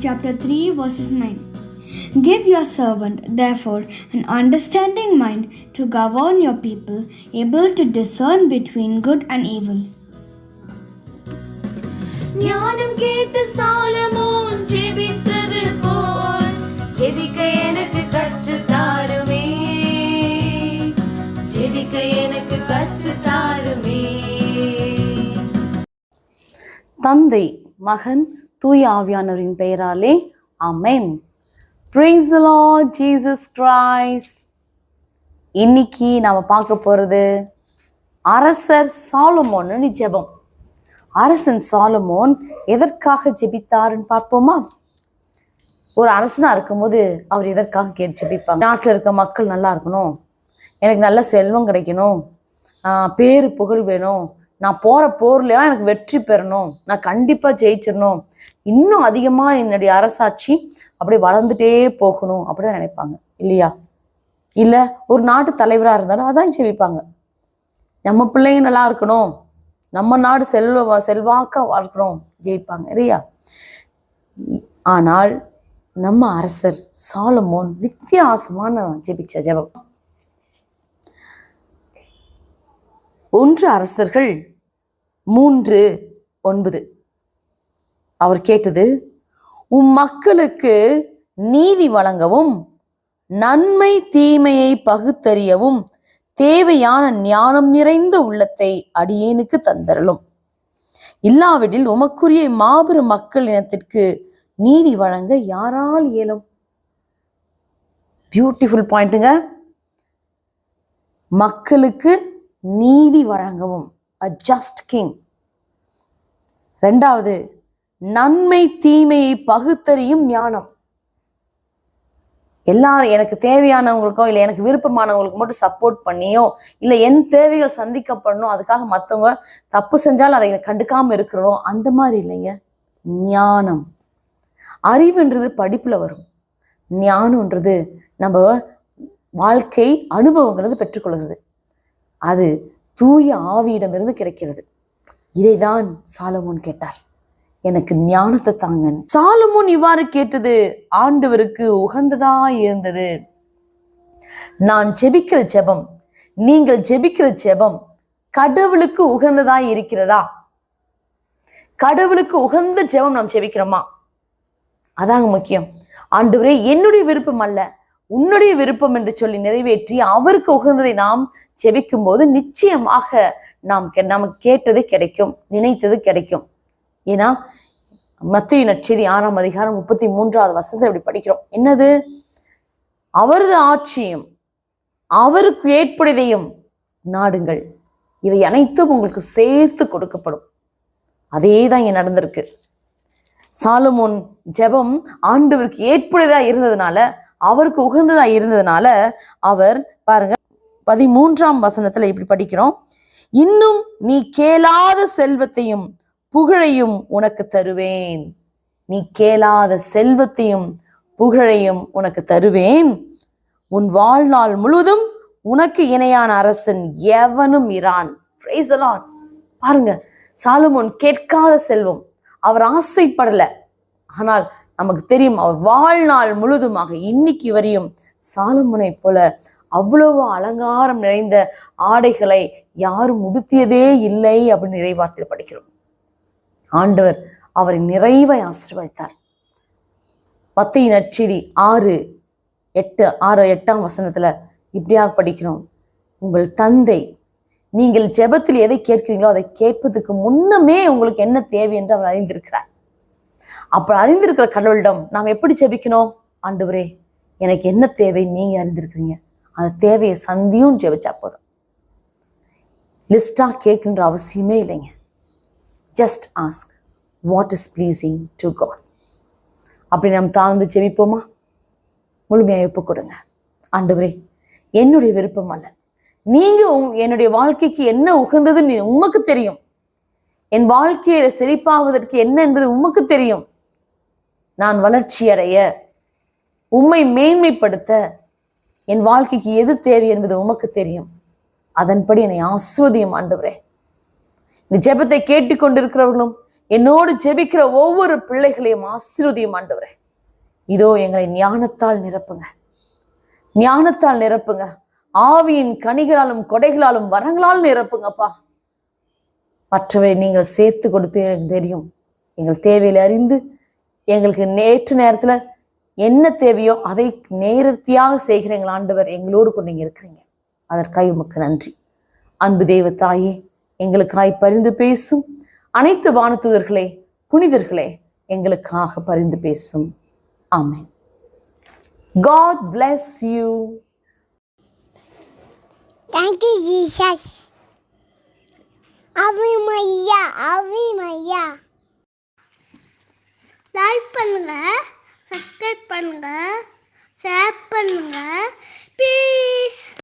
chapter 3, verses 9. Give your servant, therefore, an understanding mind to govern your people, able to discern between good and evil. ஞானம் கேட்டு Solomon ஜெபித்தது போல் ஜெபிக்க எனக்கு கற்று தாருமே ஜெபிக்க எனக்கு கற்று தாருமே தந்தை மகன் தூய ஆவியானவரின் பெயராலே amen praise the Jesus Christ இன்னைக்கு நாம் பார்க்க போகிறது அரசர் சாலமோன்னு ஜெபம். அரசன் சாலமோன் எதற்காக ஜெபித்தாருன்னு பார்ப்போமா? ஒரு அரசனாக இருக்கும்போது அவர் எதற்காக கேட்டு ஜெபிப்பாங்க? நாட்டில் இருக்க மக்கள் நல்லா இருக்கணும். எனக்கு நல்ல செல்வம் கிடைக்கணும். பேர் பேரு புகழ் வேணும். நான் போற போர்லாம் எனக்கு வெற்றி பெறணும். நான் கண்டிப்பா ஜெயிச்சிடணும். இன்னும் அதிகமா என்னுடைய அரசாட்சி அப்படியே வளர்ந்துட்டே போகணும் அப்படிதான் நினைப்பாங்க. இல்லையா? இல்ல ஒரு நாட்டு தலைவரா இருந்தாலும் அதான் ஜெயிப்பாங்க. நம்ம பிள்ளைங்க நல்லா இருக்கணும். நம்ம நாடு செல்வ செல்வாக்க இருக்கணும் ஜெயிப்பாங்க இல்லையா? ஆனால் நம்ம அரசர் சாலமோன் வித்தியாசமான ஜெபிச்ச ஜெபம். ஒன்று அரசர்கள் மூன்று ஒன்பது. அவர் கேட்டது உம் மக்களுக்கு நீதி வழங்கவும் நன்மை தீமையை பகுத்தறியவும் தேவையான ஞானம் நிறைந்த உள்ளத்தை அடியேனுக்கு தந்தரலும் இல்லாவிடில் உமக்குரிய மாபெரும் மக்கள் இனத்திற்கு நீதி வழங்க யாரால் இயலும்? பியூட்டிஃபுல் பாயிண்ட்டுங்க மக்களுக்கு நீதி வழங்கவும் அ ஜஸ்ட் கிங் ரெண்டாவது நன்மை தீமையை பகுத்தறியும் ஞானம். எல்லாரும் எனக்கு தேவையானவங்களுக்கோ இல்லை எனக்கு விருப்பமானவங்களுக்கு மட்டும் சப்போர்ட் பண்ணியோ இல்லை என் தேவைகள் சந்திக்கப்படணும் அதுக்காக மற்றவங்க தப்பு செஞ்சாலும் அதை கண்டுக்காமல் இருக்கிறோம் அந்த மாதிரி இல்லைங்க. ஞானம். அறிவுன்றது படிப்பில் வரும். ஞானம்ன்றது நம்ம வாழ்க்கை அனுபவங்கிறது பெற்றுக்கொள்கிறது. அது தூய ஆவியிடமிருந்து கிடைக்கிறது. இதைதான் சாலமோன் கேட்டார். எனக்கு ஞானத்தை தாங்க சாலமோன் இவ்வாறு கேட்டது ஆண்டவருக்கு உகந்ததா இருந்தது. நான் ஜெபிக்கிற ஜெபம் நீங்கள் ஜெபிக்கிற ஜெபம் கடவுளுக்கு உகந்ததா இருக்கிறதா? கடவுளுக்கு உகந்த ஜெபம் நாம் ஜெபிக்கிறோமா? அதாங்க முக்கியம். ஆண்டவரே என்னுடைய விருப்பம் அல்ல. உன்னுடைய விருப்பம் என்று சொல்லி நிறைவேற்றி அவருக்கு உகந்ததை நாம் செபிக்கும் போது நிச்சயமாக நாம் கே- நமக்கு கேட்டது கிடைக்கும் நினைத்தது கிடைக்கும். ஏன்னா மத்திய நற்செய்தி ஆறாம் அதிகாரம் முப்பத்தி மூன்றாவது வசனத்தை இப்படி படிக்கிறோம். என்னது? அவரது ஆட்சியும் அவருக்கு ஏற்புடையதையும் நாடுங்கள். இவை அனைத்தும் உங்களுக்கு சேர்த்து கொடுக்கப்படும். அதே தான் இங்க நடந்திருக்கு. சாலமோன் ஜெபம் ஆண்டவருக்கு ஏற்புடையதா இருந்ததுனால அவருக்கு உகந்ததா இருந்ததுனால அவர் பாருங்க பதிமூன்றாம் வசனத்துல இப்படி படிக்கிறோம். இன்னும் நீ கேளாத செல்வத்தையும் புகழையும் உனக்கு தருவேன். நீ கேளாத செல்வத்தையும் புகழையும் உனக்கு தருவேன். உன் வாழ்நாள் முழுவதும் உனக்கு இணையான அரசன் எவனும் இரான். பாருங்க சாலுமோன் கேட்காத செல்வம். அவர் ஆசைப்படல. ஆனால் நமக்கு தெரியும். அவர் வாழ்நாள் முழுதுமாக இன்னைக்கு வரையும் சாலமுனை போல அவ்வளவு அலங்காரம் நிறைந்த ஆடைகளை யாரும் உடுத்தியதே இல்லை அப்படின்னு நிறைவார்த்தையில் படிக்கிறோம். ஆண்டவர் அவரை நிறைவை ஆசிர்வதித்தார். பத்தை நற்செய்தி ஆறு எட்டு ஆறு எட்டாம் வசனத்துல இப்படியாக படிக்கிறோம். உங்கள் தந்தை நீங்கள் ஜெபத்தில் எதை கேட்கிறீங்களோ அதை கேட்பதுக்கு முன்னமே உங்களுக்கு என்ன தேவை என்று அவர் அறிந்திருக்கிறார். அப்ப அறிந்திருக்கிற கடவுளிடம் நாம் எப்படி ஜெபிக்கணும்? ஆண்டவரே எனக்கு என்ன தேவை? நீங்க அறிந்திருக்கிறீங்க. அந்த தேவையை சந்தியும் ஜெபிச்சா போதும். லிஸ்டா கேட்குன்ற அவசியமே இல்லைங்க. Just ask what is pleasing to God அப்படி நாம் தாழ்ந்து ஜெபிப்போமா? முழுமையாக ஒப்பு கொடுங்க. ஆண்டவரே என்னுடைய விருப்பம் அல்ல. நீங்க என்னுடைய வாழ்க்கைக்கு என்ன உகந்ததுன்னு உமக்கு தெரியும். என் வாழ்க்கையில செழிப்பாவதற்கு என்ன என்பது உமக்கு தெரியும். நான் வளர்ச்சி அடைய உம்மை மேன்மைப்படுத்த என் வாழ்க்கைக்கு எது தேவை என்பது உமக்கு தெரியும். அதன்படி என்னை ஆசிரியம் ஆண்டவரே. இந்த ஜெபத்தை கேட்டுக்கொண்டிருக்கிறவர்களும் என்னோடு ஜெபிக்கிற ஒவ்வொரு பிள்ளைகளையும் ஆசிரியம் ஆண்டவரே. இதோ எங்களை ஞானத்தால் நிரப்புங்க. ஞானத்தால் நிரப்புங்க. ஆவியின் கனிகளாலும் கொடைகளாலும் வரங்களால் நிரப்புங்கப்பா. மற்றவை நீங்கள் சேர்த்து கொடுப்பீங்க தெரியும். எங்கள் தேவையில அறிந்து எங்களுக்கு நேற்று நேரத்தில் என்ன தேவையோ அதை நேர்த்தியாக செய்கிற எங்கள் ஆண்டவர். எங்களோடு கொண்டு நீங்கள் இருக்கிறீங்க. அதற்காக உமக்கு நன்றி. அன்பு தெய்வ தாயே எங்களுக்காய் பரிந்து பேசும் அனைத்து வானத்துதர்களே புனிதர்களே எங்களுக்காக பரிந்து பேசும். Amen. God bless you Thank you, Jesus. அவி மையா அவி மையா லைக் பண்ணுங்க சப்ஸ்கிரைப் பண்ணுங்க ஷேர் பண்ணுங்க. ப்ளீஸ்